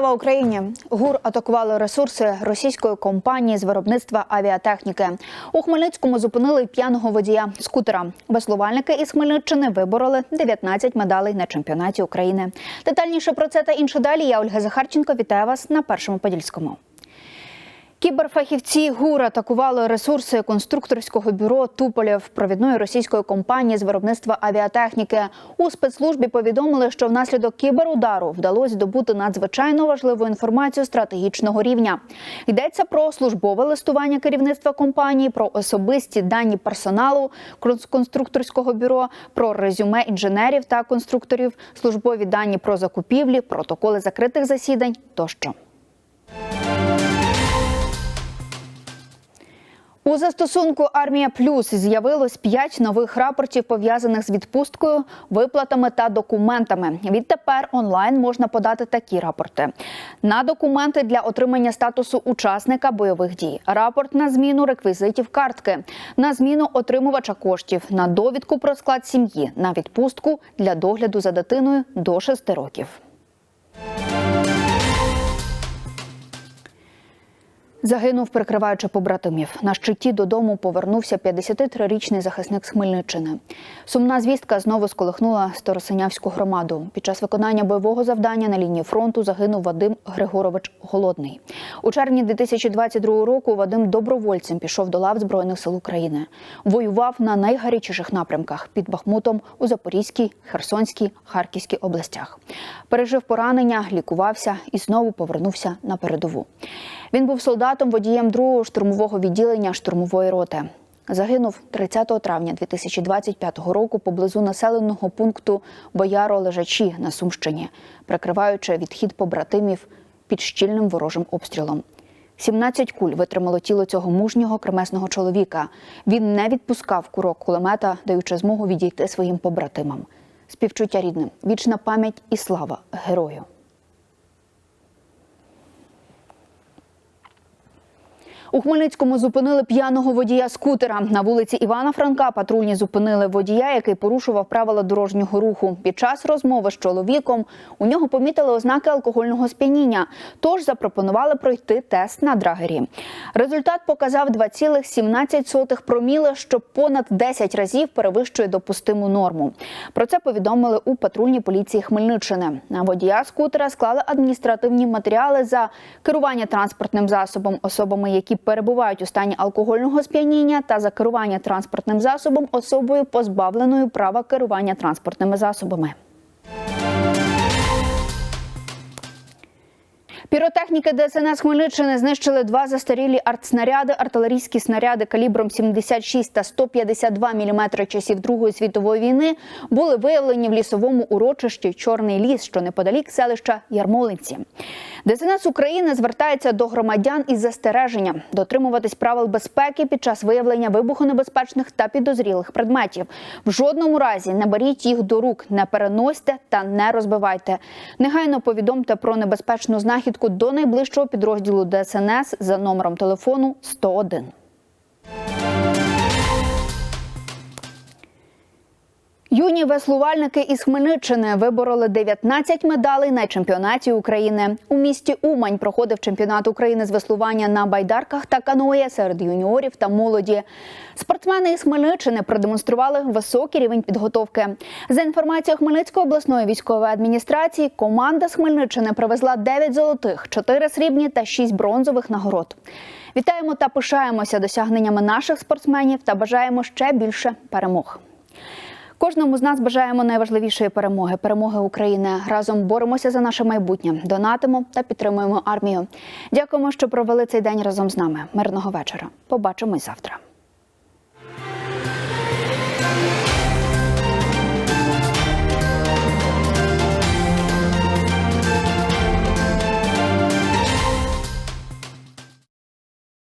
Слава Україні! ГУР атакували ресурси російської компанії з виробництва авіатехніки. У Хмельницькому зупинили п'яного водія скутера. Веслувальники із Хмельниччини вибороли 19 медалей на чемпіонаті України. Детальніше про це та інше далі. Я Ольга Захарченко. Вітаю вас на першому подільському. Кіберфахівці ГУР атакували ресурси конструкторського бюро Туполєв провідної російської компанії з виробництва авіатехніки. У спецслужбі повідомили, що внаслідок кіберудару вдалося здобути надзвичайно важливу інформацію стратегічного рівня. Йдеться про службове листування керівництва компанії, про особисті дані персоналу конструкторського бюро, про резюме інженерів та конструкторів, службові дані про закупівлі, протоколи закритих засідань тощо. У застосунку Армія Плюс з'явилось п'ять нових рапортів, пов'язаних з відпусткою, виплатами та документами. Відтепер онлайн можна подати такі рапорти: на документи для отримання статусу учасника бойових дій, рапорт на зміну реквізитів картки, на зміну отримувача коштів, на довідку про склад сім'ї, на відпустку для догляду за дитиною до 6 років. Загинув, прикриваючи побратимів. На щиті додому повернувся 53-річний захисник з Хмельниччини. Сумна звістка знову сколихнула Старосинявську громаду. Під час виконання бойового завдання на лінії фронту загинув Вадим Григорович Голодний. У червні 2022 року Вадим добровольцем пішов до лав Збройних сил України. Воював на найгарячіших напрямках під Бахмутом у Запорізькій, Херсонській, Харківській областях. Пережив поранення, лікувався і знову повернувся на передову. Він був солдатом водієм другого штурмового відділення штурмової роти. Загинув 30 травня 2025 року поблизу населеного пункту Бояро-Лежачі на Сумщині, прикриваючи відхід побратимів під щільним ворожим обстрілом. 17 куль витримало тіло цього мужнього кремесного чоловіка. Він не відпускав курок кулемета, даючи змогу відійти своїм побратимам. Співчуття рідним, вічна пам'ять і слава герою. У Хмельницькому зупинили п'яного водія скутера. На вулиці Івана Франка патрульні зупинили водія, який порушував правила дорожнього руху. Під час розмови з чоловіком у нього помітили ознаки алкогольного сп'яніння, тож запропонували пройти тест на драгері. Результат показав 2,17 проміли, що понад 10 разів перевищує допустиму норму. Про це повідомили у патрульній поліції Хмельниччини. На водія скутера склали адміністративні матеріали за керування транспортним засобом особами, які перебувають у стані алкогольного сп'яніння та за керування транспортним засобом особою позбавленою права керування транспортними засобами. Піротехніки ДСНС Хмельниччини знищили два застарілі артснаряди, артилерійські снаряди калібром 76 та 152 мм часів Другої світової війни були виявлені в лісовому урочищі Чорний ліс, що неподалік селища Ярмолинці. ДСНС України звертається до громадян із застереженням дотримуватись правил безпеки під час виявлення вибухонебезпечних та підозрілих предметів. В жодному разі не беріть їх до рук, не переносьте та не розбивайте. Негайно повідомте про небезпечну знахідку до найближчого підрозділу ДСНС за номером телефону 101. Юні веслувальники із Хмельниччини вибороли 19 медалей на чемпіонаті України. У місті Умань проходив чемпіонат України з веслування на байдарках та каноє серед юніорів та молоді. Спортсмени із Хмельниччини продемонстрували високий рівень підготовки. За інформацією Хмельницької обласної військової адміністрації, команда з Хмельниччини привезла 9 золотих, 4 срібні та 6 бронзових нагород. Вітаємо та пишаємося досягненнями наших спортсменів та бажаємо ще більше перемог. Кожному з нас бажаємо найважливішої перемоги перемоги України. Разом боремося за наше майбутнє, донатимо та підтримуємо армію. Дякуємо, що провели цей день разом з нами. Мирного вечора. Побачимось завтра.